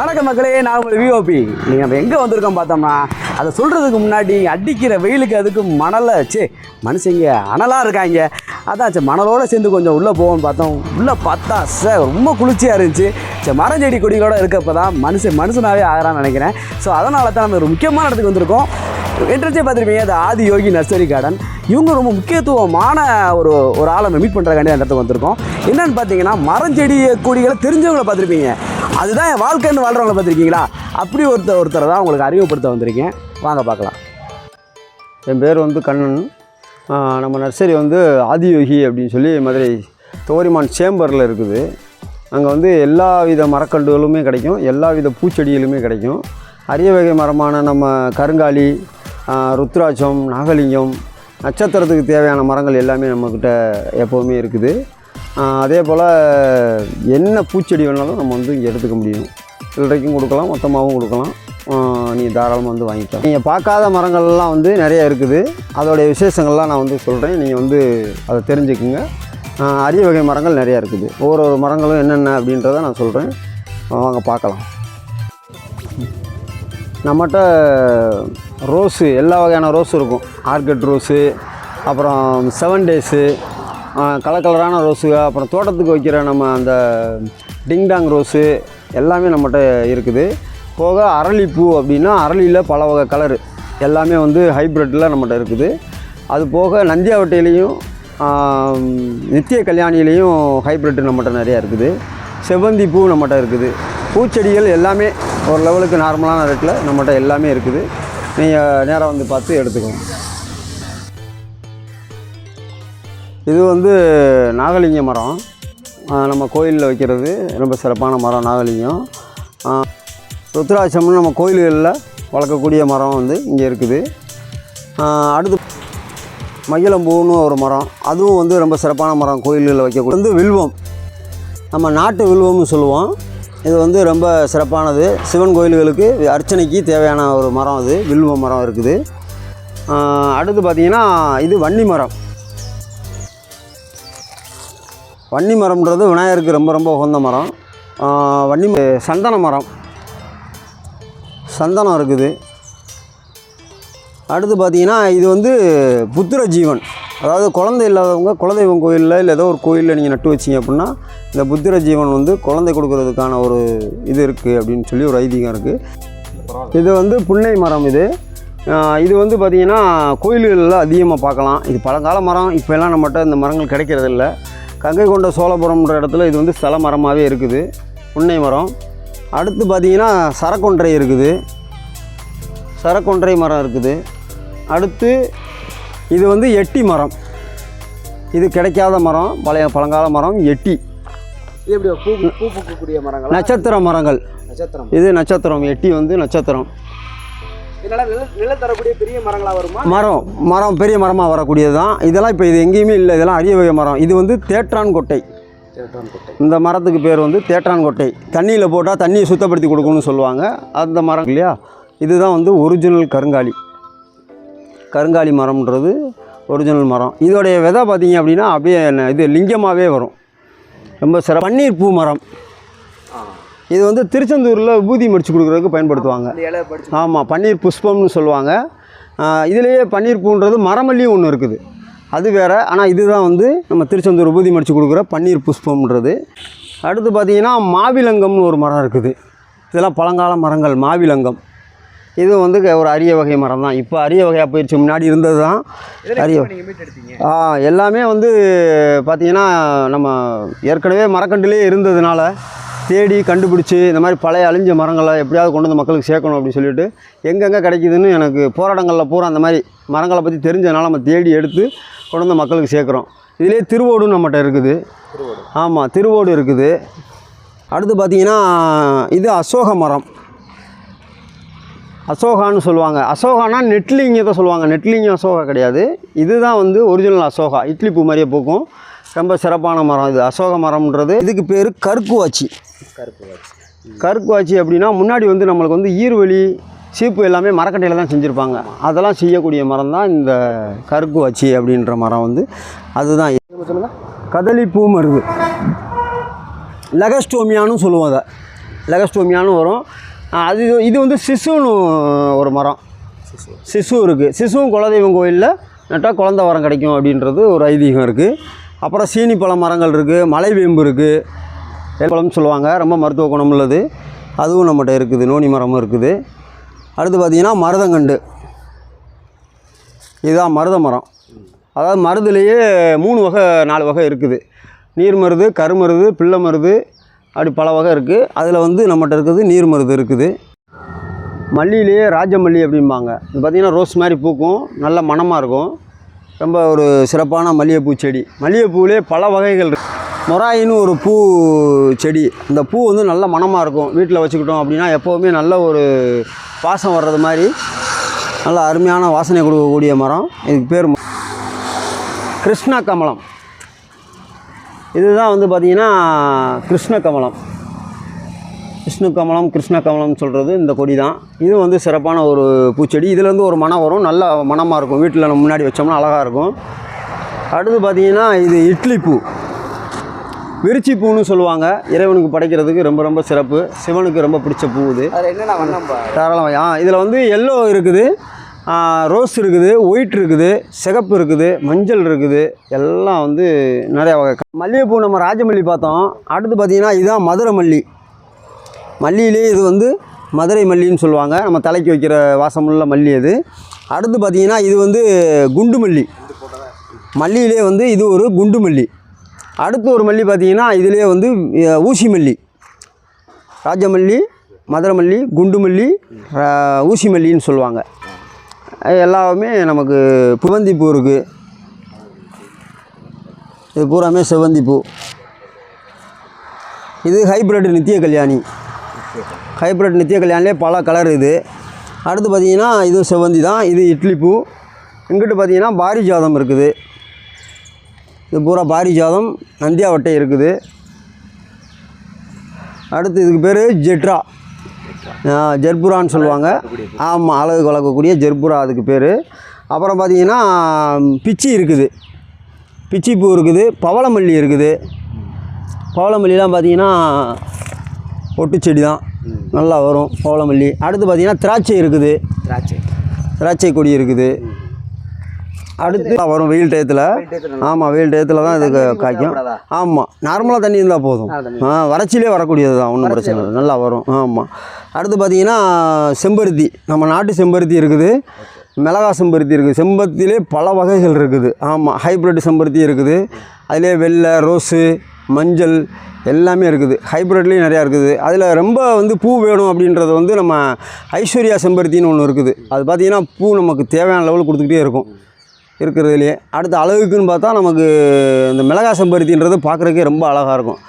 வணக்கம் மக்களே நான் உங்கள் விஓபி நீங்கள் நம்ம எங்கே வந்திருக்கோம் பார்த்தோம்னா அதை சொல்கிறதுக்கு முன்னாடி அடிக்கிற வெயிலுக்கு அதுக்கு மணலை சே மனுஷங்க அனலாக இருக்காங்க. அதான் சே மணலோடு சேர்ந்து கொஞ்சம் உள்ளே போவோம்னு பார்த்தோம். உள்ளே பார்த்தா சார் ரொம்ப குளிர்ச்சியாக இருந்துச்சு. சே மரம் செடி கொடிகளோட இருக்கப்போ தான் மனுஷன் மனுஷனாகவே ஆகிறான்னு நினைக்கிறேன். ஸோ அதனால தான் நம்ம ஒரு முக்கியமான இடத்துக்கு வந்திருக்கோம். இன்ட்ரெஸ்டே பார்த்துருப்பீங்க. அது ஆதி யோகி நர்சரி கார்டன் இவங்க ரொம்ப முக்கியத்துவமான ஒரு ஒரு ஆளை மீட் பண்ணுறக்காண்டி அந்த இடத்துக்கு வந்திருக்கோம். என்னன்னு பார்த்தீங்கன்னா மரம் செடி கொடிகளை தெரிஞ்சவங்களை பார்த்துருப்பீங்க. அதுதான் என் வாழ்க்கைன்னு வாழ்கிறவங்கள பார்த்துருக்கீங்களா? அப்படி ஒருத்தர் ஒருத்தரை தான் உங்களுக்கு அறிமுகப்படுத்த வந்திருக்கேன். வாங்க பார்க்கலாம். என் பேர் வந்து கண்ணன். நம்ம நர்சரி வந்து ஆதியோகி அப்படின்னு சொல்லி மதுரை தோரிமான் சேம்பரில் இருக்குது. அங்கே வந்து எல்லா வித மரக்கன்றுகளுமே கிடைக்கும். எல்லா வித பூச்செடிகளுமே கிடைக்கும். அரிய வகை மரமான நம்ம கருங்காலி ருத்ராட்சம் நாகலிங்கம் நட்சத்திரத்துக்கு தேவையான மரங்கள் எல்லாமே நம்மக்கிட்ட எப்போவுமே இருக்குது. அதே போல் என்ன பூச்செடி வேணாலும் நம்ம வந்து இங்கே எடுத்துக்க முடியும். சில்லறைக்கும் கொடுக்கலாம் மொத்தமாகவும் கொடுக்கலாம். நீங்கள் தாராளமாக வந்து வாங்கிக்கலாம். நீங்கள் பார்க்காத மரங்கள்லாம் வந்து நிறைய இருக்குது. அதோடைய விசேஷங்கள்லாம் நான் வந்து சொல்கிறேன் நீங்கள் வந்து அதை தெரிஞ்சுக்குங்க. அரிய வகை மரங்கள் நிறையா இருக்குது. ஒவ்வொரு ஒரு மரங்களும் என்னென்ன அப்படின்றத நான் சொல்கிறேன் வாங்க பார்க்கலாம். நம்மகிட்ட ரோஸு எல்லா வகையான ரோஸும் இருக்கும். ஆர்கிட் ரோஸு அப்புறம் செவன் டேஸு கலர் கலரான ரோஸு அப்புறம் தோட்டத்துக்கு வைக்கிற நம்ம அந்த டிங்டாங் ரோஸு எல்லாமே நம்மகிட்ட இருக்குது. போக அரளிப்பூ அப்படின்னா அரளியில் பல வகை கலரு. எல்லாமே வந்து ஹைப்ரிட்டில் நம்மகிட்ட இருக்குது. அது போக நந்தியாவட்டையிலையும் நித்திய கல்யாணிலையும் ஹைப்ரிட் நம்மகிட்ட நிறையா இருக்குது. செவ்வந்தி பூ நம்மகிட்ட இருக்குது. பூச்செடிகள் எல்லாமே ஒரு லெவலுக்கு நார்மலான ரேட்டில் நம்மகிட்ட எல்லாமே இருக்குது. நீங்கள் நேராக வந்து பார்த்து எடுத்துக்கணும் இது வந்து நாகலிங்க மரம். நம்ம கோயிலில் வைக்கிறது ரொம்ப சிறப்பான மரம் நாகலிங்கம். ருத்ராட்சம்னு நம்ம கோயில்களில் வளர்க்கக்கூடிய மரம் வந்து இங்கே இருக்குது. அடுத்து மகிழம்பூன்னு ஒரு மரம். அதுவும் வந்து ரொம்ப சிறப்பான மரம் கோயில்களில் வைக்கக்கூடிய. வந்து வில்வம். நம்ம நாட்டு வில்வம்னு சொல்லுவோம். இது வந்து ரொம்ப சிறப்பானது. சிவன் கோயில்களுக்கு அர்ச்சனைக்கு தேவையான ஒரு மரம் அது. வில்வ மரம் இருக்குது. அடுத்து பார்த்திங்கன்னா இது வன்னி மரம். வன்னி மரம்ன்றது விநாயகருக்கு ரொம்ப ரொம்ப உகந்த மரம். வன்னி சந்தன மரம். சந்தனம் இருக்குது. அடுத்து பார்த்தீங்கன்னா இது வந்து புத்திர ஜீவன் அதாவது குழந்தை இல்லாதவங்க குலதெய்வம் கோயிலில் இல்லை ஏதோ ஒரு கோயிலில் நீங்கள் நட்டு வச்சீங்க அப்படின்னா இந்த புத்திர ஜீவன் வந்து குழந்தை கொடுக்கறதுக்கான ஒரு இது இருக்குது அப்படின்னு சொல்லி ஒரு ஐதீகம் இருக்குது இது வந்து புன்னை மரம் இது. இது வந்து பார்த்திங்கன்னா கோயில்களில் அதிகமாக பார்க்கலாம் இது பழங்கால மரம். இப்போல்லாம் நம்மகிட்ட இந்த மரங்கள் கிடைக்கிறதில்ல கங்கை கொண்ட சோழபுரம்ன்ற இடத்துல இது வந்து ஸ்தல மரமாகவே இருக்குது. புன்னை மரம். அடுத்து பார்த்திங்கன்னா சரக்கொன்றை இருக்குது. சரக்கொன்றை மரம் இருக்குது. அடுத்து இது வந்து எட்டி மரம். இது கிடைக்காத மரம் பழைய பழங்கால மரம் எட்டி. மரங்கள்? நட்சத்திர மரங்கள். நட்சத்திரம். இது நட்சத்திரம் எட்டி வந்து நட்சத்திரம். மரம் மரம் பெரிய மரமாக வரக்கூடியது தான் இதெல்லாம் இப்போ இது எங்கேயுமே இல்லை. இதெல்லாம் அரிய வகை மரம். இது வந்து தேற்றான் கொட்டை. கொட்டை. இந்த மரத்துக்கு பேர் வந்து தேற்றான் கொட்டை. தண்ணியில் போட்டால் தண்ணியை சுத்தப்படுத்தி கொடுக்கணும்னு சொல்லுவாங்க. அந்த மரம் இல்லையா? இதுதான் வந்து ஒரிஜினல் கருங்காலி. கருங்காலி மரம்ன்றது ஒரிஜினல் மரம். இதோடைய விதை பார்த்தீங்க அப்படின்னா அப்படியே இது லிங்கமாகவே வரும். ரொம்ப சிற பன்னீர் பூ மரம். இது வந்து திருச்செந்தூரில் விபூதி மடித்து கொடுக்குறதுக்கு பயன்படுத்துவாங்க. ஆமாம் பன்னீர் புஷ்பம்னு சொல்லுவாங்க. இதுலேயே பன்னீர் பூன்றது மரமல்லியும் ஒன்று இருக்குது. அது வேறு. ஆனால் இதுதான் வந்து நம்ம திருச்செந்தூர் விபூதி மடித்து கொடுக்குற பன்னீர் புஷ்பம்ன்றது. அடுத்து பார்த்தீங்கன்னா மாவிலங்கம்னு ஒரு மரம் இருக்குது. இதெல்லாம் பழங்கால மரங்கள் மாவிலங்கம். இது வந்து ஒரு அரிய வகை மரம் தான். இப்போ அரிய வகையாக போயிடுச்சு முன்னாடி இருந்தது தான் அரிய ஆ எல்லாமே வந்து பார்த்திங்கன்னா நம்ம ஏற்கனவே மரக்கண்டுலேயே இருந்ததுனால தேடி கண்டுபிடிச்சி இந்த மாதிரி பழைய அழிஞ்ச மரங்களை எப்படியாவது கொண்டு வந்து மக்களுக்கு சேர்க்கணும் அப்படின்னு சொல்லிட்டு எங்கெங்கே கிடைக்குதுன்னு எனக்கு போராட்டங்களில் பூரா அந்த மாதிரி மரங்களை பற்றி தெரிஞ்சதுனால நம்ம தேடி எடுத்து கொண்டு வந்து மக்களுக்கு சேர்க்குறோம். இதிலே திருவோடும் நம்மகிட்ட இருக்குது. ஆமாம் திருவோடு இருக்குது. அடுத்து பார்த்திங்கன்னா இது அசோக மரம். அசோகான்னு சொல்லுவாங்க. அசோகானா நெட்லிங்கத்தை சொல்லுவாங்க. நெட்லிங்க அசோகா கிடையாது. இதுதான் வந்து ஒரிஜினல் அசோகா. இட்லி பூ மாதிரியே பூக்கும். ரொம்ப சிறப்பான மரம் இது. அசோக மரம்ன்றது. இதுக்கு பேர் கருக்குவாச்சி. கருக்குவாச்சி வாட்சி கருக்குவாச்சி அப்படின்னா முன்னாடி வந்து நம்மளுக்கு வந்து ஈர்வலி சீப்பு எல்லாமே மரக்கட்டையில் தான் செஞ்சுருப்பாங்க. அதெல்லாம் செய்யக்கூடிய மரம் தான் இந்த கருக்குவாச்சி அப்படின்ற மரம் வந்து. அதுதான். சொல்லுங்கள் கதலி பூ மருது. லெகஸ்டோமியான்னு சொல்லுவோம் அதை. லெகஸ்டோமியான்னு வரும். அது இது- வந்து சிசுன்னு ஒரு மரம். சிசு. இருக்குது சிசுவும் குலதெய்வம் கோயிலில் நட்டால் குழந்த வரம் கிடைக்கும் அப்படின்றது ஒரு ஐதீகம் இருக்குது அப்புறம் சீனி பழ மரங்கள் இருக்குது மலைவேம்பு இருக்குது பழம்னு சொல்லுவாங்க. ரொம்ப மருத்துவ குணம் உள்ளது. அதுவும் நம்மகிட்ட இருக்குது. நோனி மரமும் இருக்குது. அடுத்து பார்த்திங்கன்னா மருதங்கண்டு. இதுதான் மருத மரம். அதாவது மருதுலேயே மூணு வகை நாலு வகை இருக்குது. நீர் மருது கருமருது பிள்ளை மருது அப்படி பல வகை இருக்குது அதில் வந்து நம்மகிட்ட இருக்குது நீர் மருது இருக்குது. மல்லியிலேயே ராஜமல்லி அப்படிம்பாங்க. இது பார்த்திங்கன்னா ரோஸ் மாதிரி பூக்கும். நல்ல மணமாக இருக்கும். ரொம்ப ஒரு சிறப்பான மல்லிகைப்பூ செடி. மல்லிகைப்பூவிலே பல வகைகள் மொராயின்னு ஒரு பூ செடி. அந்த பூ வந்து நல்ல மணமாக இருக்கும். வீட்டில் வச்சுக்கிட்டோம் அப்படின்னா எப்போவுமே நல்ல ஒரு வாசம் வர்றது மாதிரி நல்ல அருமையான வாசனை கொடுக்கக்கூடிய மரம். இதுக்கு பேர் கிருஷ்ணா கமலம். இதுதான் வந்து பார்த்திங்கன்னா கிருஷ்ண கமலம் விஷ்ணு கமலம் கிருஷ்ண சொல்கிறது இந்த கொடி தான் இது வந்து சிறப்பான ஒரு பூச்செடி. இதுலேருந்து ஒரு மனம் வரும். நல்ல மணமாக இருக்கும். வீட்டில் நம்ம முன்னாடி வச்சோம்னா அழகாக இருக்கும். அடுத்து பார்த்திங்கன்னா இது இட்லி பூ. விரிச்சி பூன்னு சொல்லுவாங்க. இறைவனுக்கு படைக்கிறதுக்கு ரொம்ப ரொம்ப சிறப்பு. சிவனுக்கு ரொம்ப பிடிச்ச பூ இது. என்னென்ன வண்ணம் தாராளமாக ஆ இதில் வந்து எல்லோ இருக்குது. ரோஸ் இருக்குது ஒயிட் இருக்குது சிகப்பு இருக்குது மஞ்சள் இருக்குது. எல்லாம் வந்து நிறையா வகை. மல்லிகைப்பூ நம்ம ராஜமல்லி பார்த்தோம். அடுத்து பார்த்திங்கன்னா இதுதான் மதுரை மல்லி. மல்லியிலே இது வந்து மதுரை மல்லின்னு சொல்லுவாங்க. நம்ம தலைக்கு வைக்கிற வாசமுள்ள மல்லி அது. அடுத்து பார்த்திங்கன்னா இது வந்து குண்டு மல்லி. மல்லியிலே வந்து இது ஒரு குண்டு மல்லி. அடுத்து ஒரு மல்லி பார்த்திங்கன்னா இதிலே வந்து ஊசி மல்லி. ராஜமல்லி மதுரை மல்லி குண்டு மல்லி ஊசி மல்லின்னு சொல்லுவாங்க. எல்லாமே நமக்கு புவந்தி பூ இருக்குது இது பூராமே செவந்தி பூ இது ஹைப்ரிட் நித்திய கல்யாணி. ஹைப்ரிட் நித்திய கல்யாணிலே பல கலர் இது. அடுத்து பார்த்திங்கன்னா இது செவந்தி தான் இது இட்லி பூ. இங்கிட்டு பார்த்தீங்கன்னா பாரிஜாதம் இருக்குது. இது பூரா பாரிஜாதம் நந்தியாவட்டை இருக்குது. அடுத்து இதுக்கு பேர் ஜெட்ரா. ஜெர்புரான்னு சொல்லுவாங்க. ஆமாம் அழகு கலக்கக்கூடிய ஜெர்புரா அதுக்கு பேர். அப்புறம் பார்த்தீங்கன்னா பிச்சி இருக்குது. பிச்சி பூ இருக்குது பவளமல்லி இருக்குது. பவளமல்லிலாம் பார்த்தீங்கன்னா ஒட்டுச்செடி தான் நல்லா வரும் பவளமல்லி. அடுத்து பார்த்தீங்கன்னா திராட்சை இருக்குது. திராட்சை. திராட்சை கொடி இருக்குது. அடுத்து வரும் வெயில் டயத்தில். ஆமாம் வெயில் டயத்தில் தான் இதுக்கு காய்க்கும்? ஆமாம் நார்மலாக தண்ணி இருந்தால் போதும். ஆ வறட்சியிலே வரக்கூடியது தான் ஒன்றும் பிரச்சனை இல்லை. நல்லா வரும் ஆமாம் அடுத்து பார்த்தீங்கன்னா செம்பருத்தி. நம்ம நாட்டு செம்பருத்தி இருக்குது. மிளகா செம்பருத்தி இருக்குது. செம்பருத்திலே பல வகைகள் இருக்குது. ஆமாம் ஹைப்ரிட் செம்பருத்தி இருக்குது. அதிலே வெள்ளை ரோஸு மஞ்சள் எல்லாமே இருக்குது. ஹைப்ரிட்லேயும் நிறையா இருக்குது. அதில் ரொம்ப வந்து பூ வேணும் அப்படின்றது வந்து நம்ம ஐஸ்வர்யா செம்பருத்தின்னு ஒன்று இருக்குது. அது பார்த்திங்கன்னா பூ நமக்கு தேவையான லெவல் கொடுத்துக்கிட்டே இருக்கும். இருக்கிறதுலையே. அடுத்த அழகுக்குன்னு பார்த்தா நமக்கு இந்த மிளகா செம்பருத்தின்றது பார்க்குறக்கே ரொம்ப அழகாக இருக்கும்.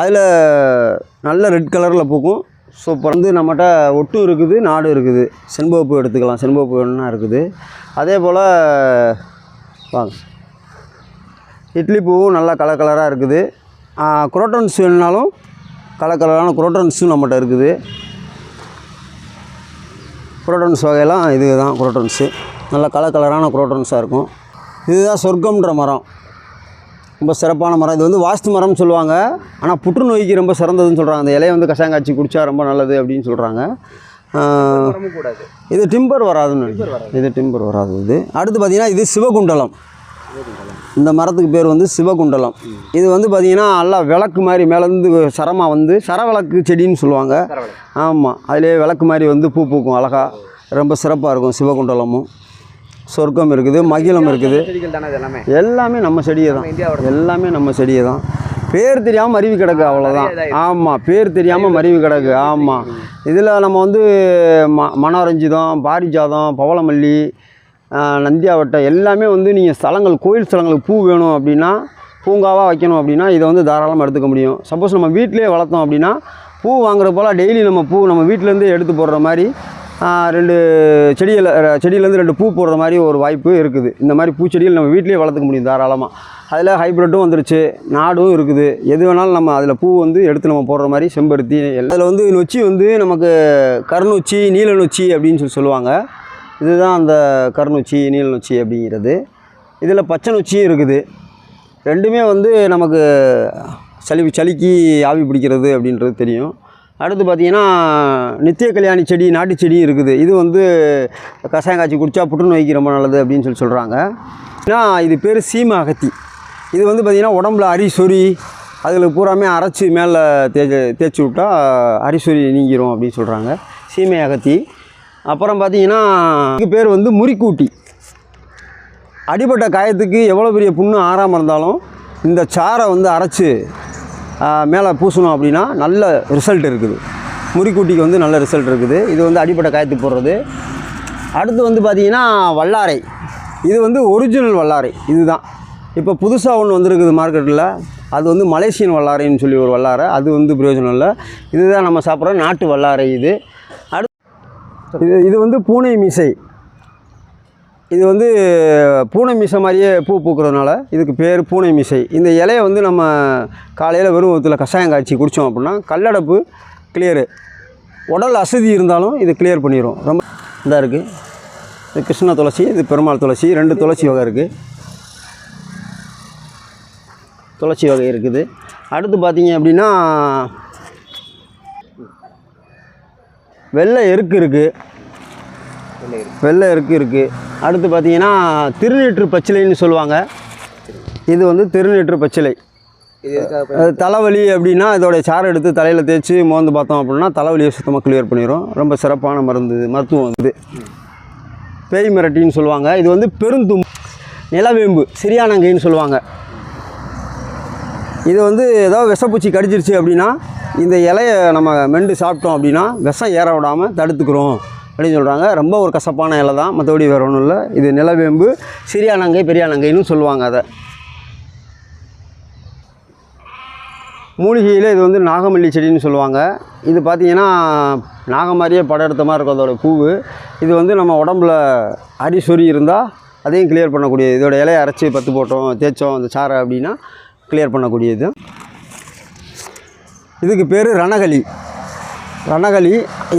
அதில் நல்ல ரெட் கலரில் பூக்கும். சூப்பர் வந்து நம்மகிட்ட ஒட்டும் இருக்குது நாடும் இருக்குது. செண்பகப்பூ எடுத்துக்கலாம். செண்பகப்பூ வேணும்னா இருக்குது. அதே போல் வாங்க. இட்லி பூவும் நல்லா கலர் கலராக இருக்குது. குரோட்டன்ஸ் வேணுனாலும் கலர் கலரான குரோட்டன்ஸும் நம்மகிட்ட இருக்குது. குரோட்டன்ஸ் வகையெல்லாம் இது தான் குரோட்டன்ஸு. நல்ல கலர் கலரான குரோட்டன்ஸாக இருக்கும். இதுதான் சொர்க்கம்ன்ற மரம். ரொம்ப சிறப்பான மரம். இது வந்து வாஸ்து மரம்னு சொல்லுவாங்க. ஆனால் புற்றுநோய்க்கு ரொம்ப சிறந்ததுன்னு சொல்கிறாங்க அந்த இலையை வந்து கஷாயம் காய்ச்சி குடித்தா ரொம்ப நல்லது அப்படின்னு சொல்கிறாங்க இது டிம்பர் வராதுன்னு நினைக்கிறேன். இது டிம்பர் வராது இது. அடுத்து பார்த்திங்கன்னா இது சிவகுண்டலம். இந்த மரத்துக்கு பேர் வந்து சிவகுண்டலம். இது வந்து பார்த்திங்கன்னா நல்லா விளக்கு மாதிரி மேலேருந்து சரமாக வந்து சர விளக்கு செடின்னு சொல்லுவாங்க. ஆமாம் அதிலே விளக்கு மாதிரி வந்து பூ பூக்கும் அழகாக ரொம்ப சிறப்பாக இருக்கும் சிவகுண்டலமும். சொர்க்கம் இருக்குது மகிழம் இருக்குது. எல்லாமே? நம்ம செடியை தான் எல்லாமே நம்ம செடியை தான் பேர் தெரியாமல் மருவி கிடக்கு அவ்வளோதான். ஆமாம் பேர் தெரியாமல் மருவி கிடக்கு. ஆமாம் இதில் நம்ம வந்து ம மனோரஞ்சிதம் பாரிஜாதம் பவளமல்லி ஆஹ், நந்தியாவட்டை எல்லாமே வந்து நீங்கள் ஸ்தலங்கள் கோயில் ஸ்தலங்களுக்கு பூ வேணும் அப்படின்னா பூங்காவாக வைக்கணும் அப்படின்னா இதை வந்து தாராளமாக எடுத்துக்க முடியும். சப்போஸ் நம்ம வீட்டிலே வளர்த்தோம் அப்படின்னா பூ வாங்குற போல் டெய்லி நம்ம பூ நம்ம வீட்டிலேருந்து எடுத்து போடுற மாதிரி ரெண்டு செடியில் செடியிலேருந்து ரெண்டு பூ போடுற மாதிரி ஒரு வாய்ப்பு இருக்குது. இந்த மாதிரி பூச்செடிகள் நம்ம வீட்டிலேயே வளர்த்துக்க முடியும் தாராளமாக அதில் ஹைப்ரிட்டும் வந்துருச்சு நாடும் இருக்குது. எது வேணாலும் நம்ம அதில் பூ வந்து எடுத்து நம்ம போடுற மாதிரி செம்பருத்தி அதில் வந்து நொச்சி வந்து நமக்கு கருநொச்சி நீல நொச்சி அப்படின்னு சொல்லி சொல்லுவாங்க. இதுதான் அந்த கருநொச்சி நீல நொச்சி அப்படிங்கிறது. இதில் பச்சை நொச்சியும் இருக்குது. ரெண்டுமே வந்து நமக்கு சளி சளிக்கு ஆவி பிடிக்கிறது அப்படின்றது தெரியும். அடுத்து பார்த்தீங்கன்னா நித்திய கல்யாணி செடி நாட்டு செடி இருக்குது. இது வந்து கஷாயம் காய்ச்சி குடித்தா புற்றுநோய்க்கு ரொம்ப நல்லது அப்படின்னு சொல்லி சொல்கிறாங்க ஏன்னா இது பேர் சீம அகத்தி இது வந்து பார்த்திங்கன்னா உடம்புல அரி சொறி அதில் பூராமே அரைச்சி மேலே தேய்ச்சி தேய்ச்சி விட்டா அரிசொறி நீங்கிரும் அப்படின்னு சொல்கிறாங்க சீமை அகத்தி அப்புறம் பார்த்தீங்கன்னா இதுக்கு பேர் வந்து முறிக்கூட்டி. அடிபட்ட காயத்துக்கு எவ்வளோ பெரிய புண்ணு ஆறாமல் இருந்தாலும் இந்த சாரை வந்து அரைச்சி மேலே பூசணும் அப்படின்னா நல்ல ரிசல்ட் இருக்குது. முறிக்கூட்டிக்கு வந்து நல்ல ரிசல்ட் இருக்குது. இது வந்து அடிபட்ட காயத்துக்கு போடுறது. அடுத்து வந்து பார்த்திங்கன்னா வல்லாரை. இது வந்து ஒரிஜினல் வல்லாரை. இதுதான். இப்போ புதுசாக ஒன்று வந்திருக்குது மார்க்கெட்டில் அது வந்து மலேசியன் வல்லாரைன்னு சொல்லி ஒரு வல்லாரை. அது வந்து பிரயோஜனம் இல்லை. இதுதான் நம்ம சாப்பிட்ற நாட்டு வல்லாரை இது. அடுத்து இது இது வந்து பூனை மீசை. இது வந்து பூனை மீசை மாதிரியே பூ பூக்கிறதுனால இதுக்கு பேர் பூனை மீசை. இந்த இலையை வந்து நம்ம காலையில் வெறும் வகுத்தில் கஷாயம் காய்ச்சி குடித்தோம் அப்படின்னா கல்லடப்பு கிளியரு உடல் அசதி இருந்தாலும் இது கிளியர் பண்ணிடும் ரொம்ப இதாக இருக்குது இது கிருஷ்ண துளசி இது பெருமாள் துளசி ரெண்டு துளசி வகை இருக்குது துளசி வகை இருக்குது. அடுத்து பார்த்தீங்க அப்படின்னா வெள்ளை எருக்கு இருக்குது வெள்ளை எருக்கு இருக்குது அடுத்து பார்த்தீங்கன்னா திருநீற்று பச்சிலைன்னு சொல்லுவாங்க. இது வந்து திருநீற்று பச்சிலை. தலைவலி அப்படின்னா இதோடைய சாறு எடுத்து தலையில் தேய்ச்சி மோந்து பார்த்தோம் அப்படின்னா தலைவலியை சுத்தமாக கிளியர் பண்ணிடும் ரொம்ப சிறப்பான மருந்து மருத்துவம் இது. பேய் மிரட்டின்னு சொல்லுவாங்க. இது வந்து பெருந்தும் நிலவேம்பு சிறியானங்கைன்னு சொல்லுவாங்க. இது வந்து ஏதோ விஷப்பூச்சி கடிச்சிருச்சு அப்படின்னா இந்த இலையை நம்ம மெண்டு சாப்பிட்டோம் அப்படின்னா விஷம் ஏற விடாமல் தடுத்துக்கிறோம். அப்படின்னு சொல்கிறாங்க ரொம்ப ஒரு கசப்பான இலை தான். மற்றபடி வேறு ஒன்றும் இல்லை. இது நிலவேம்பு சிறியானங்கை பெரியானங்கைன்னு சொல்லுவாங்க அதை. மூலிகையில் இது வந்து நாகமல்லி செடின்னு சொல்லுவாங்க. இது பார்த்திங்கன்னா நாகம் மாதிரியே படம் எடுத்த மாதிரி இருக்கும் அதோட பூவு. இது வந்து நம்ம உடம்புல அடி சொறி இருந்தால் அதையும் கிளியர் பண்ணக்கூடிய இதோட இலையை அரைச்சி பத்து போட்டோம் தேய்ச்சோம் அந்த சாறை அப்படின்னா கிளியர் பண்ணக்கூடியது. இதுக்கு பேர் ரணகளி. ரணகளி.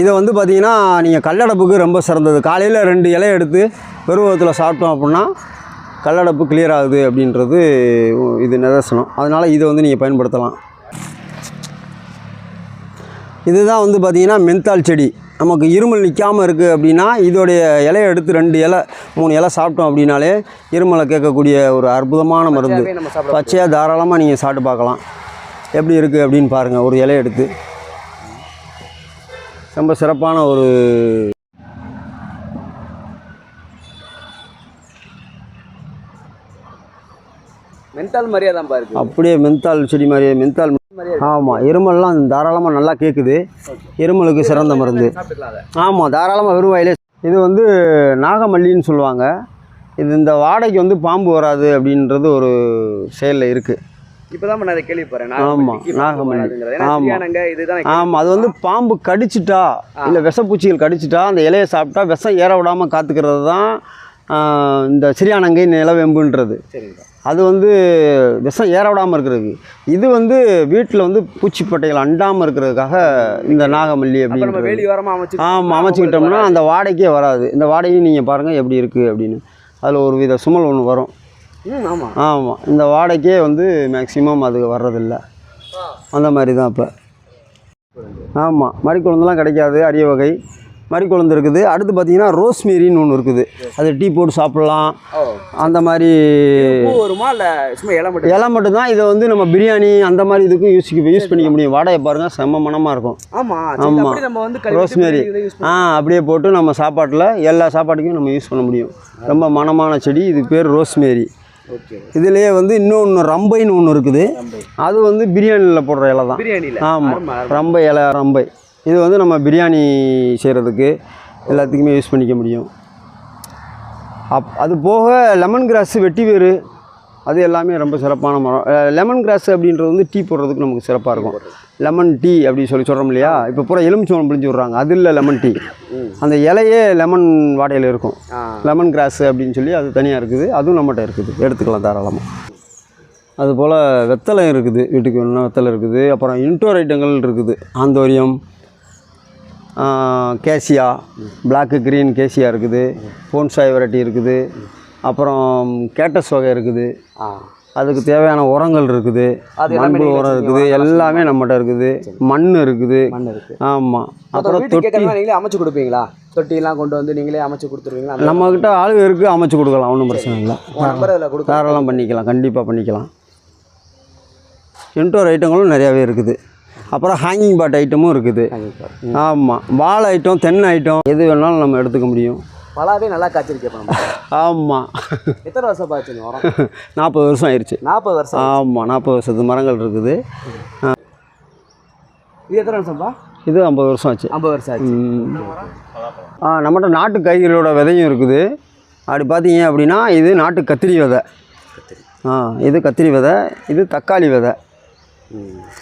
இதை வந்து பார்த்திங்கன்னா நீங்கள் கல்லடப்புக்கு ரொம்ப சிறந்தது. காலையில் ரெண்டு இலையை எடுத்து வெறுவத்தில் சாப்பிட்டோம் அப்படின்னா கல்லடப்பு கிளியர் ஆகுது அப்படின்றது இது நிதர்சனம். அதனால் இதை வந்து நீங்கள் பயன்படுத்தலாம். இதுதான் வந்து பார்த்திங்கன்னா மென்தால் செடி. நமக்கு இருமல் நிற்காமல் இருக்குது அப்படின்னா இதோடைய இலையை எடுத்து ரெண்டு இலை மூணு இலை சாப்பிட்டோம் அப்படின்னாலே இருமலை கேட்கக்கூடிய ஒரு அற்புதமான மருந்து. பச்சையாக தாராளமாக நீங்கள் சாப்பிட்டு பார்க்கலாம். எப்படி இருக்குது அப்படின்னு பாருங்கள் ஒரு இலையை எடுத்து. ரொம்ப சிறப்பான ஒரு மென்டால் மாதிரியே தான் பாருக்கு அப்படியே மென்தால் செடி மாதிரியே மென்தால் ஆமாம் இருமல்லாம் தாராளமாக நல்லா கேட்குது இருமலுக்கு சிறந்த மருந்து. ஆமாம் தாராளமாக வெறும் வாயிலே இது வந்து நாகமல்லின்னு சொல்லுவாங்க. இது இந்த வாடைக்கு வந்து பாம்பு வராது அப்படின்றது ஒரு செயலில் இருக்குது இப்பதான் நான் அதை கேள்விப்படுறேன். ஆமா. ஏன்னா ஆமா. அது வந்து பாம்பு கடிச்சிட்டா இல்லை விஷப்பூச்சிகள் கடிச்சிட்டா அந்த இலையை சாப்பிட்டா விஷம் ஏற விடாமல் காத்துக்கிறது தான் இந்த சிறியானங்கை நிலவேம்புன்றது. அது வந்து விஷம் ஏற விடாமல் இருக்கிறதுக்கு. இது வந்து வீட்டில் வந்து பூச்சிப்பட்டைகள் அண்டாமல் இருக்கிறதுக்காக இந்த நாகமல்லி அப்ப நம்ம அப்படின்றது. வேலி ஓரமா அமைச்சு ஆமாம் அமைச்சுக்கிட்டோம்னா அந்த வாடைக்கே வராது. இந்த வாடையும் நீங்கள் பாருங்கள் எப்படி இருக்குது அப்படின்னு. அதில் ஒரு வித சுமல் ஒன்று வரும். ம் ஆமா. ஆமாம் இந்த வாடைக்கே வந்து மேக்ஸிமம் அது வர்றதில்ல. அந்த மாதிரி தான் இப்போ. ஆமாம் மறிக்குழந்தெல்லாம் கிடைக்காது அரிய வகை. மறிக்குழந்து இருக்குது. அடுத்து பார்த்தீங்கன்னா ரோஸ்மேரின்னு ஒன்று இருக்குது. அது டீ போட்டு சாப்பிட்லாம். அந்த மாதிரி வருமா இல்ல சும்மா இலை மட்டும்? இலை மட்டும்தான். இதை வந்து நம்ம பிரியாணி அந்த மாதிரி இதுக்கும் யூஸ் யூஸ் பண்ணிக்க முடியும். வாடையை பாருங்கள் செம்ம மணமாக இருக்கும். ஆமா. சரி, ஆமா. அப்படி நம்ம வந்து கழுவிட்டு ரோஸ்மேரி. ஆ அப்படியே போட்டு நம்ம சாப்பாட்டில் எல்லா சாப்பாட்டுக்கும் நம்ம யூஸ் பண்ண முடியும். ரொம்ப மணமான செடி. இது பேர் ரோஸ்மேரி. இதுலேயே வந்து இன்னொன்று ரம்பைன்னு ஒன்று இருக்குது. அது வந்து பிரியாணியில் போடுற இலை தான். ஆமாம் ஆமா. ரம்பை இலை ரம்பை. இது வந்து நம்ம பிரியாணி செய்கிறதுக்கு எல்லாத்துக்குமே யூஸ் பண்ணிக்க முடியும். அப் அது போக லெமன் கிராஸ் வெட்டி வேறு. அது எல்லாமே ரொம்ப சிறப்பான மரம். லெமன் கிராஸ் அப்படின்றது வந்து டீ போடுறதுக்கு நமக்கு சிறப்பாக இருக்கும். லெமன் டீ அப்படி சொல்லி சொல்கிறோம் இல்லையா? இப்போ பூரா எலுமிச்சம்பழம் பிழிஞ்சு விட்றாங்க. அது இல்லை லெமன் டீ அந்த இலையே லெமன் வாடையில் இருக்கும். லெமன் கிராஸ் அப்படின்னு சொல்லி அது தனியாக இருக்குது. அதுவும் நம்மகிட்ட இருக்குது. எடுத்துக்கலாம் தாராளமாக அதுபோல் வெத்தலை இருக்குது. வீட்டுக்கு வேணும்னா வெத்தலை இருக்குது. அப்புறம் இன்டோர் ஐட்டங்கள் இருக்குது. Anthurium Kezia black green Kezia இருக்குது. போன்சாய் வெரைட்டி இருக்குது. அப்புறம் கேட்டஸ் வகை இருக்குது. அதுக்கு தேவையான உரங்கள் இருக்குது. நீங்களே உரம் இருக்குது? எல்லாமே நம்மகிட்ட இருக்குது. மண் இருக்குது. ஆமாம் அப்புறம் தொட்டி. நீங்களே அமைச்சு கொடுப்பீங்களா? தொட்டிலாம் கொண்டு வந்து நீங்களே அமைச்சு கொடுத்துருவீங்களா? நம்மக்கிட்ட ஆளுங்க இருக்குது அமைச்சு கொடுக்கலாம். ஒன்றும் பிரச்சனை இல்லை. தாராளம் பண்ணிக்கலாம். கண்டிப்பாக பண்ணிக்கலாம். இன்டோர் ஐட்டங்களும் நிறையாவே இருக்குது. அப்புறம் ஹேங்கிங் பாட் ஐட்டமும் இருக்குது. ஆமாம் வாழை ஐட்டம் தென்னை ஐட்டம் எது வேணாலும் நம்ம எடுத்துக்க முடியும். பலாவே நல்லா காய்ச்சிருக்கேன் ஆமாம் எத்தனை வருஷம் பாய்ச்சுங்க வரோம்? நாற்பது வருஷம் ஆயிடுச்சு நாற்பது வருஷம் ஆமாம் நாற்பது வருஷத்து மரங்கள் இருக்குது. இது எத்தனை வருஷம்ப்பா இது ஐம்பது வருஷம் ஆச்சு. ஐம்பது வருஷம் ஆச்சு. ஆ நம்மகிட்ட நாட்டு காய்கறிகளோட விதையும் இருக்குது. அப்படி பார்த்தீங்க அப்படின்னா இது நாட்டு கத்திரி விதை. ஆ இது கத்திரி விதை இது தக்காளி விதை.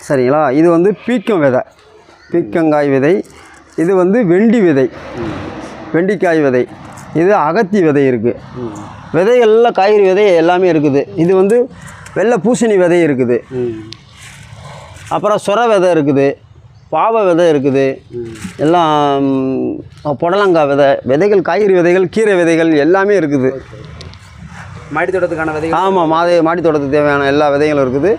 சரிங்களா? இது வந்து பீக்கம் விதை. பீக்கங்காய் விதை. இது வந்து வெண்டி விதை. வெண்டிக்காய் விதை. இது அகத்தி விதை இருக்குது விதைகளில் காய்கறி விதை எல்லாமே இருக்குது. இது வந்து வெள்ளை பூசணி விதை இருக்குது. அப்புறம் சொர விதை இருக்குது. பாவை விதை இருக்குது. எல்லாம் புடலங்காய் விதை விதைகள் காய்கறி விதைகள் கீரை விதைகள் எல்லாமே இருக்குது. மாடி தோட்டத்துக்கான விதைகள்? ஆமாம் மாதை மாடி தோட்டத்துக்கு தேவையான எல்லா விதைகளும் இருக்குது.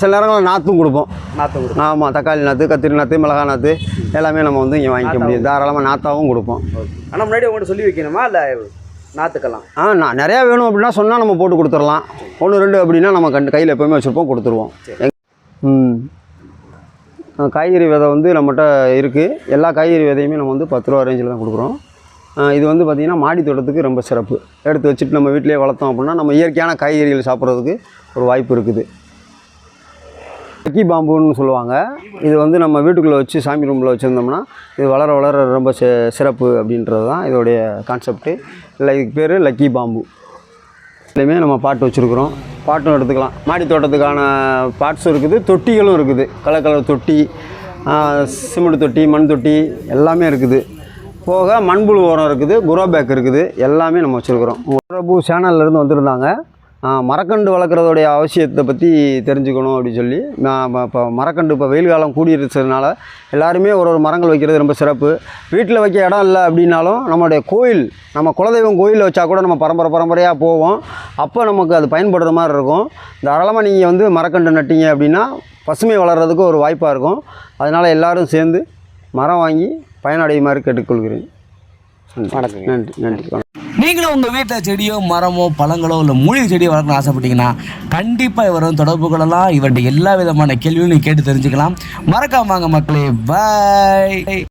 சில நேரங்களில் நாற்றும் கொடுப்போம். நாற்றம் கொடுக்கும் ஆமாம் தக்காளி நாற்று கத்திரி நாற்று மிளகா நாற்று எல்லாமே நம்ம வந்து இங்கே வாங்கிக்க முடியும். தாராளமாக நாற்றாவும் கொடுப்போம். ஆனால் முன்னாடி உங்கள்கிட்ட சொல்லி வைக்கணுமா? இல்லை நாற்றுக்கலாம் ஆ நான் நிறையா வேணும் அப்படின்னா சொன்னால் நம்ம போட்டு கொடுத்துடலாம். ஒன்று ரெண்டு அப்படின்னா நம்ம கண்டு கையில் எப்போவுமே வச்சுருப்போம் கொடுத்துருவோம். ம். காய்கறி விதை வந்து நம்மகிட்ட இருக்குது எல்லா காய்கறி விதையுமே நம்ம வந்து பத்து ரூபா ரேஞ்சில் தான் கொடுக்குறோம். இது வந்து பார்த்திங்கன்னா மாடி தோட்டத்துக்கு ரொம்ப சிறப்பு. எடுத்து வச்சுட்டு நம்ம வீட்டிலேயே வளர்த்தோம் அப்படின்னா நம்ம இயற்கையான காய்கறிகள் சாப்பிட்றதுக்கு ஒரு வாய்ப்பு இருக்குது. லக்கி பாம்புன்னு சொல்லுவாங்க. இது வந்து நம்ம வீட்டுக்குள்ளே வச்சு சாமி ரூமில் வச்சுருந்தோம்னா இது வளர வளர ரொம்ப சி சிறப்பு அப்படின்றது தான் இதோடைய கான்செப்ட்டு இல்லை இதுக்கு பேர் லக்கி பாம்பு. இதுலேயுமே நம்ம பாட்டு வச்சுருக்குறோம். பாட்டும் எடுத்துக்கலாம். மாடி தோட்டத்துக்கான பாட்ஸும் இருக்குது. தொட்டிகளும் இருக்குது. கலர் கலர் தொட்டி சிமெண்ட் தொட்டி மண் தொட்டி எல்லாமே இருக்குது. போக மண்புழு உரம் இருக்குது குரோ பேக் இருக்குது எல்லாமே நம்ம வச்சுருக்குறோம். உரபு சேனல்லேருந்து வந்திருந்தாங்க. மரக்கண்டு வளர்க்குறதுடைய வளர்க்குறதோடைய அவசியத்தை பற்றி தெரிஞ்சுக்கணும் அப்படின்னு சொல்லி நான் இப்போ மரக்கண்டு இப்போ வெயில் காலம் கூடியிருச்சதுனால எல்லாருமே ஒரு ஒரு மரங்கள் வைக்கிறது ரொம்ப சிறப்பு. வீட்டில் வைக்க இடம் இல்லை அப்படின்னாலும் நம்மளுடைய கோயில் நம்ம குலதெய்வம் கோயிலில் வச்சா கூட நம்ம பரம்பரை பரம்பரையாக போவோம். அப்போ நமக்கு அது பயன்படுற மாதிரி இருக்கும். தாராளமாக நீங்கள் வந்து மரக்கண்டு நட்டீங்க அப்படின்னா பசுமை வளர்கிறதுக்கு ஒரு வாய்ப்பாக இருக்கும். அதனால் எல்லோரும் சேர்ந்து மரம் வாங்கி பயனடையுமாறு கேட்டுக்கொள்கிறேன். வணக்கங்க. நன்றி நன்றி. வணக்கம் நீங்களும் உங்கள் வீட்டில் செடியோ மரமோ பழங்களோ இல்லை மூலிகை செடியோ வளர்க்கணும்னு ஆசைப்பட்டீங்கன்னா கண்டிப்பாக இவரை வந்து தொடர்பு கொள்ளலாம். இவர்கிட்ட எல்லா விதமான கேள்வியும் நீங்கள் கேட்டு தெரிஞ்சுக்கலாம். மறக்காம வாங்க மக்களே. பாய்